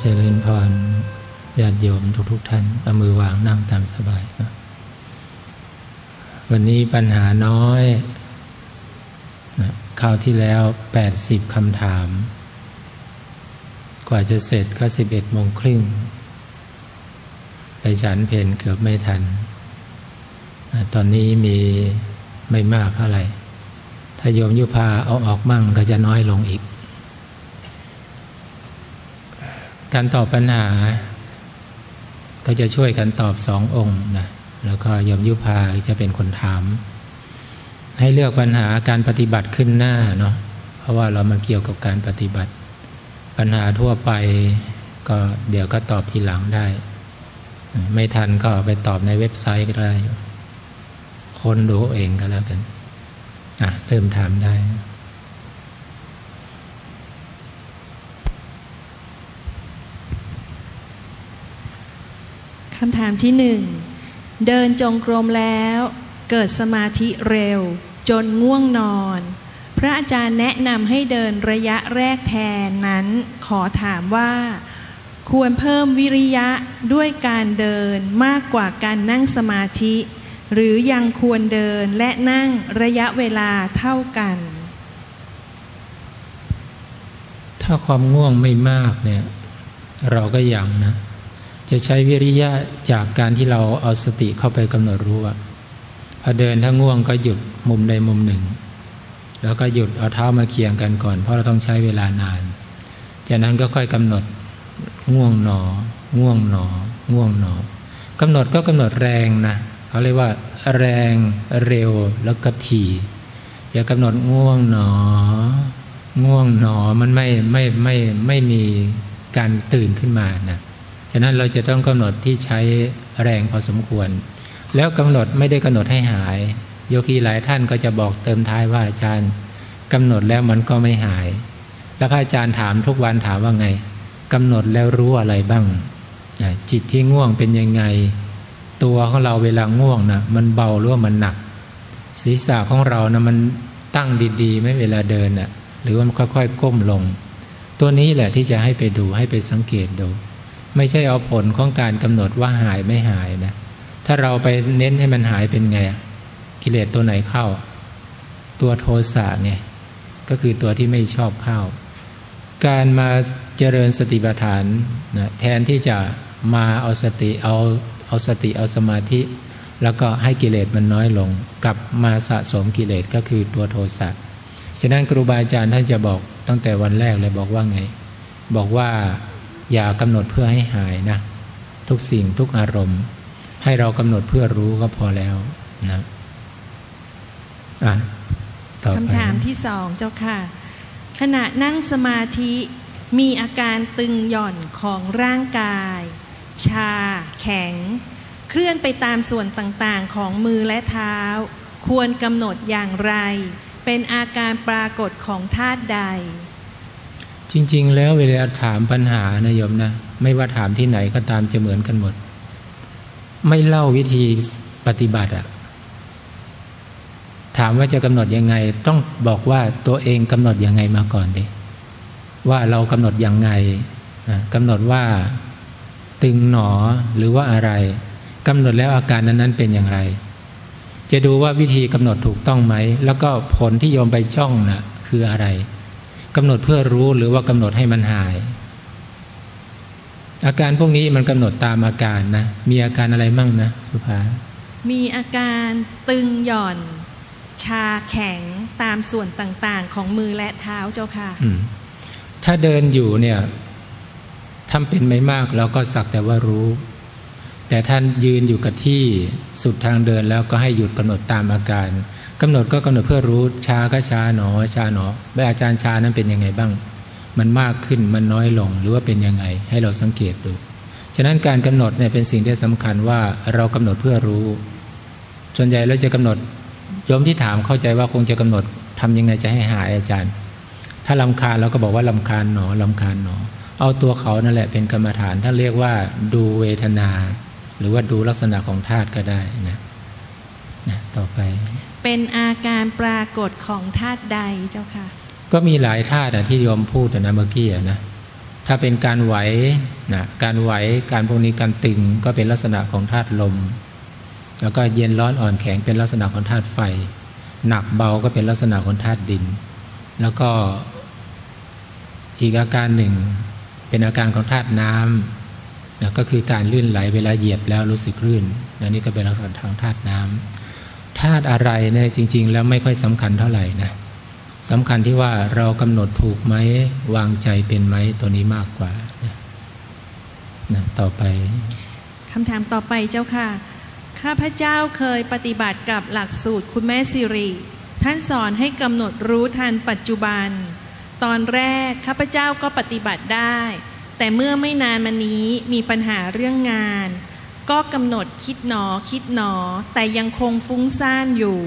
เจริญพรญาติโยมทุกๆทท่านเอามือวางนั่งตามสบาย วันนี้ปัญหาน้อยคราวที่แล้วแปดสิบคำถาม กว่าจะเสร็จก็สิบเอ็ดโมงครึ่ง ไปฉันเพนเกือบไม่ทัน ตอนนี้มีไม่มากเท่าไหร่ ถ้าโยมยุพาเอาออกมั่งก็จะน้อยลงอีก การตอบปัญหา ก็จะช่วยกันตอบสององค์นะแล้วก็ยมยุพาจะเป็นคนถาม ให้เลือกปัญหาการปฏิบัติขึ้นหน้าเนาะเพราะว่าเรามันเกี่ยวกับการปฏิบัติ ปัญหาทั่วไปก็เดี๋ยวก็ตอบทีหลังได้ ไม่ทันก็ไปตอบในเว็บไซต์ก็ได้คนดูเองก็แล้วกัน อะ เริ่มถามได้ คำถามที่หนึ่งเดินจงกรมแล้วเกิดสมาธิเร็ว จนง่วงนอน พระอาจารย์แนะนำให้เดินระยะแรกแทนนั้นขอถามว่า ควรเพิ่มวิริยะด้วยการเดินมากกว่าการนั่งสมาธิ หรือยังควรเดินและนั่งระยะเวลาเท่ากัน ถ้าความง่วงไม่มากเนี่ย เราก็ยังนะ จะใช้วิริยะจากการที่เราเอาสติเข้าไปกำหนดรู้ว่าพอเดินถ้าง่วงก็หยุดมุมใดมุมหนึ่ง แล้วก็หยุดเอาเท้ามาเคียงกันก่อน เพราะเราต้องใช้เวลานาน จากนั้นก็ค่อยกำหนดง่วงหนอ ง่วงหนอ ง่วงหนอกำหนดก็กำหนดแรงนะเขาเรียกว่า แรงเร็วแล้วก็ถี่จะกำหนดง่วงหนอ ง่วงหนอมันไม่ไม่ไม่ไม่มีการตื่นขึ้นมานะ ฉะนั้นเราจะต้องกำหนดที่ใช้แรงพอสมควร แล้วกำหนดไม่ได้กำหนดให้หาย โยคีหลายท่านก็จะบอกเติมท้ายว่าอาจารย์กำหนดแล้วมันก็ไม่หาย แล้วพระอาจารย์ถามทุกวันถามว่าไงกำหนดแล้วรู้อะไรบ้างจิตที่ง่วงเป็นยังไง ตัวของเราเวลาง่วงนะมันเบาหรือว่ามันหนัก ศีรษะของเรานะมันตั้งดีๆ ไม่เวลาเดินนะ่ะหรือว่ามันค่อยๆก้มลง ตัวนี้แหละที่จะให้ไปดูให้ไปสังเกตดู ไม่ใช่เอาผลของการกำหนดว่าหายไม่หายนะ ถ้าเราไปเน้นให้มันหายเป็นไง กิเลสตัวไหนเข้า ตัวโทสะไงก็คือตัวที่ไม่ชอบเข้า การมาเจริญสติปัฏฐานนะแทนที่จะมาเอาสติเอาเอาสติเอาสมาธิ แล้วก็ให้กิเลสมันน้อยลงกับมาสะสมกิเลสก็คือตัวโทสะฉะนั้นครูบาอาจารย์ท่านจะบอกตั้งแต่วันแรกเลยบอกว่าไง บอกว่า อย่ากำหนดเพื่อให้หายนะ ทุกสิ่งทุกอารมณ์ ให้เรากำหนดเพื่อรู้ก็พอแล้วนะอะต่อไปคำถามที่สองเจ้าค่ะ ขณะนั่งสมาธิมีอาการตึงหย่อนของร่างกาย ชา แข็ง เคลื่อนไปตามส่วนต่างๆของมือและเท้า ควรกำหนดอย่างไร เป็นอาการปรากฏของธาตุใด จริง ๆ แล้วเวลาถามปัญหานะโยมนะ ไม่ว่าถามที่ไหนก็ตามจะเหมือนกันหมด ไม่เล่าวิธีปฏิบัติอะถามว่าจะกำหนดยังไง ต้องบอกว่าตัวเองกำหนดยังไงมาก่อนดิว่าเรากำหนดยังไงกำหนดว่าตึงหนอหรือว่าอะไรกำหนดแล้วอาการนั้นๆเป็นอย่างไร จะดูว่าวิธีกำหนดถูกต้องไหม แล้วก็ผลที่โยมไปจ้องนะ่ะคืออะไร กำหนดเพื่อรู้หรือว่ากำหนดให้มันหาย อาการพวกนี้มันกำหนดตามอาการนะ มีอาการอะไรมั่งนะสุภา มีอาการตึงหย่อน ชาแข็งตามส่วนต่างๆ ของมือและเท้าเจ้าค่ะถ้าเดินอยู่เนี่ยทำเป็นไม่มากเราก็สักแต่ว่ารู้ แต่ท่านยืนอยู่กับที่สุดทางเดินแล้วก็ให้หยุดกำหนดตามอาการ กำหนดก็กำหนดเพื่อรู้ชาก็ชาหนอชาหนอแม่อาจารย์ชานั้นเป็นยังไงบ้าง มันมากขึ้นมันน้อยลงหรือว่าเป็นยังไง ให้เราสังเกตดู ฉะนั้นการกำหนดเนี่ยเป็นสิ่งที่สำคัญว่าเรากำหนดเพื่อรู้ ส่วนใหญ่เราจะกำหนดโยมที่ถามเข้าใจว่าคงจะกำหนดทำยังไงจะให้หายอาจารย์ ถ้าลำคาญเราก็บอกว่าลำคาญหนอลำคาญหนอ เอาตัวเขานั่นแหละเป็นกรรมฐานถ้าเรียกว่าดูเวทนา หรือว่าดูลักษณะของธาตุก็ได้นะ ต่อไป เป็นอาการปรากฏของธาตุใดเจ้าค่ะ ก็มีหลายธาตุที่โยมพูดนะเมื่อกี้นะถ้าเป็นการไหวนะการไหวการพวกนี้การตึงก็เป็นลักษณะของธาตุลม แล้วก็เย็นร้อนอ่อนแข็งเป็นลักษณะของธาตุไฟ หนักเบาก็เป็นลักษณะของธาตุดิน แล้วก็อีกอาการหนึ่ง เป็นอาการของธาตุน้ำนะก็คือการลื่นไหลเวลาเหยียบแล้วรู้สึกลื่นอันนี้ก็เป็นลักษณะทางธาตุน้ำ ธาตุอะไรเนี่ยจริง ๆ แล้วไม่ค่อยสำคัญเท่าไหร่นะสำคัญที่ว่าเรากำหนดถูกไหมวางใจเป็นไหมตัวนี้มากกว่านะนะต่อไปคำถามต่อไปเจ้าค่ะ ข้าพเจ้าเคยปฏิบัติกับหลักสูตรคุณแม่สิริ ท่านสอนให้กำหนดรู้ทันปัจจุบัน ตอนแรกข้าพเจ้าก็ปฏิบัติได้ แต่เมื่อไม่นานมานี้มีปัญหาเรื่องงาน ก็กำหนดคิดหนอคิดหนอ แต่ยังคงฟุ้งซ่านอยู่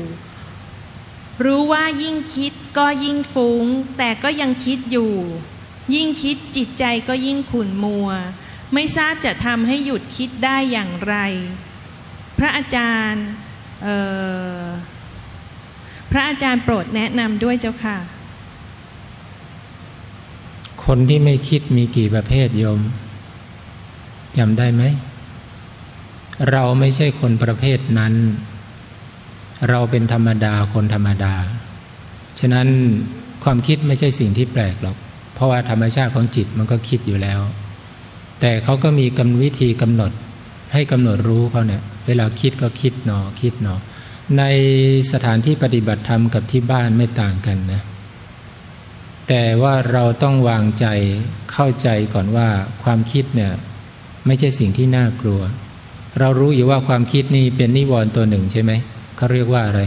รู้ว่ายิ่งคิดก็ยิ่งฟุ้ง แต่ก็ยังคิดอยู่ ยิ่งคิดจิตใจก็ยิ่งขุ่นมัว ไม่ทราบจะทำให้หยุดคิดได้อย่างไร พระอาจารย์พระอาจารย์โปรดแนะนำด้วยเจ้าค่ะ คนที่ไม่คิดมีกี่ประเภทโยมจำได้ไหม เราไม่ใช่คนประเภทนั้น เราเป็นธรรมดาคนธรรมดา ฉะนั้นความคิดไม่ใช่สิ่งที่แปลกหรอก เพราะว่าธรรมชาติของจิตมันก็คิดอยู่แล้ว แต่เขาก็มีกำวิธีกำหนด ให้กำหนดรู้เขาเนี่ย เวลาคิดก็คิดหนอคิดหนอ ในสถานที่ปฏิบัติธรรมกับที่บ้านไม่ต่างกันนะ แต่ว่าเราต้องวางใจเข้าใจก่อนว่าความคิดเนี่ย ไม่ใช่สิ่งที่น่ากลัว เรารู้อยู่ว่าความคิดนี้เป็นนิวรณ์ตัวหนึ่งใช่ไหมเขาเรียกว่าอะไร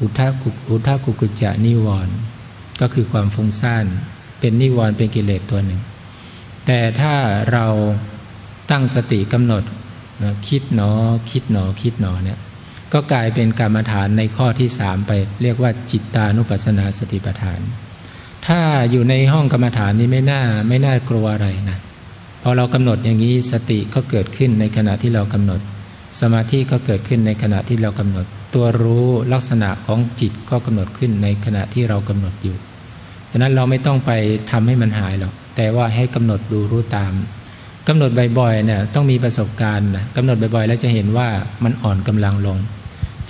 อุทากุอุทากุกุจจะนิวรณ์ก็คือความฟุ้งซ่านเป็นนิวรณ์เป็นกิเลสตัวหนึ่ง แต่ถ้าเราตั้งสติกำหนดนะคิดหนอ คิดหนอ คิดหนอเนี่ยก็กลายเป็นกรรมฐานในข้อที่สามไป เรียกว่าจิตตานุปัสสนาสติปัฏฐาน ถ้าอยู่ในห้องกรรมฐานนี้ไม่น่าไม่น่ากลัวอะไรนะ อเรากำหนดอย่างนี้สติก็เกิดขึ้นในขณะที่เรากำหนด สมาธิก็เกิดขึ้นในขณะที่เรากำหนด ตัวรู้ลักษณะของจิตก็กำหนดขึ้นในขณะที่เรากำหนดอยู่ฉะนั้นเราไม่ต้องไปทำให้มันหายหรอกแต่ว่าให้กำหนดดูรู้ตามกำหนดบ่อยๆเนี่ยต้องมีประสบการณ์นะกำหนดบ่อยๆ แล้วจะเห็นว่ามันอ่อนกำลังลง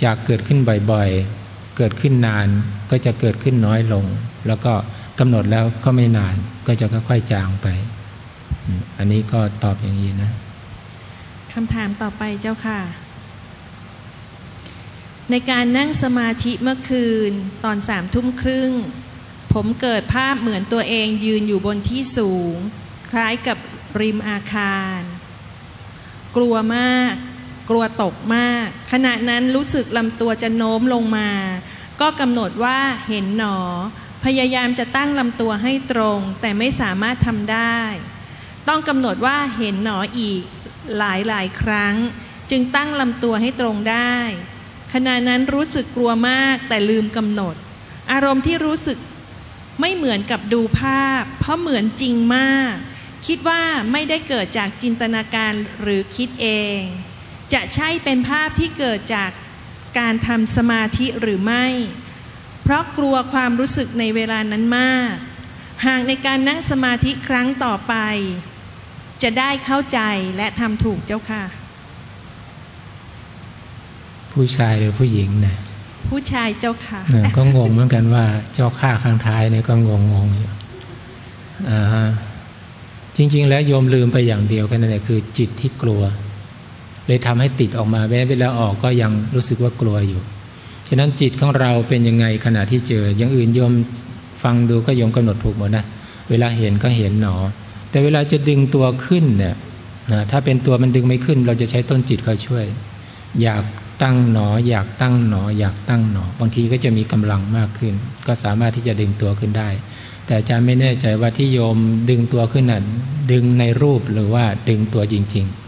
จากเกิดขึ้นบ่อยๆ เกิดขึ้นนานก็จะเกิดขึ้นน้อยลง แล้วก็กำหนดแล้วก็ไม่นานก็จะค่อยๆจางไป อันนี้ก็ตอบอย่างนี้นะคำถามต่อไปเจ้าค่ะ ในการนั่งสมาธิเมื่อคืนตอนสามทุ่มครึ่ง ผมเกิดภาพเหมือนตัวเองยืนอยู่บนที่สูง คล้ายกับริมอาคาร กลัวมาก กลัวตกมาก ขณะนั้นรู้สึกลำตัวจะโน้มลงมา ก็กำหนดว่าเห็นหนอ พยายามจะตั้งลำตัวให้ตรง แต่ไม่สามารถทำได้ ต้องกำหนดว่าเห็นหนออีกหลายหลายครั้ง จึงตั้งลำตัวให้ตรงได้ ขณะนั้นรู้สึกกลัวมากแต่ลืมกำหนด อารมณ์ที่รู้สึกไม่เหมือนกับดูภาพ เพราะเหมือนจริงมาก คิดว่าไม่ได้เกิดจากจินตนาการหรือคิดเอง จะใช่เป็นภาพที่เกิดจากการทำสมาธิหรือไม่ เพราะกลัวความรู้สึกในเวลานั้นมาก หากในการนั่งสมาธิครั้งต่อไป จะได้เข้าใจและทำถูกเจ้าค่ะ ผู้ชายหรือผู้หญิงนะผู้ชายเจ้าค่ะเออก็งงเหมือนกันว่า เจ้าข้าข้างท้ายเนี่ยก็งงงงอยู่อ่าฮะจริง ๆ แล้วโยมลืมไปอย่างเดียวกันนั่นแหละคือ จิตที่กลัว เลยทำให้ติดออกมาแม้เวลาออกก็ยังรู้สึกว่ากลัวอยู่ฉะนั้นจิตของเราเป็นยังไงขณะที่เจออย่างอื่นโยมฟังดูก็โยมกำหนดถูกหมดนะเวลาเห็นก็เห็นหนอ แต่เวลาจะดึงตัวขึ้นเนี่ยนะถ้าเป็นตัวมันดึงไม่ขึ้น เราจะใช้ต้นจิตเขาช่วย อยากตั้งหนอ อยากตั้งหนอ อยากตั้งหนอ บางทีก็จะมีกำลังมากขึ้น ก็สามารถที่จะดึงตัวขึ้นได้ แต่อาจารย์ไม่แน่ใจว่าที่โยมดึงตัวขึ้นน่ะดึงในรูปหรือว่าดึงตัวจริง ๆ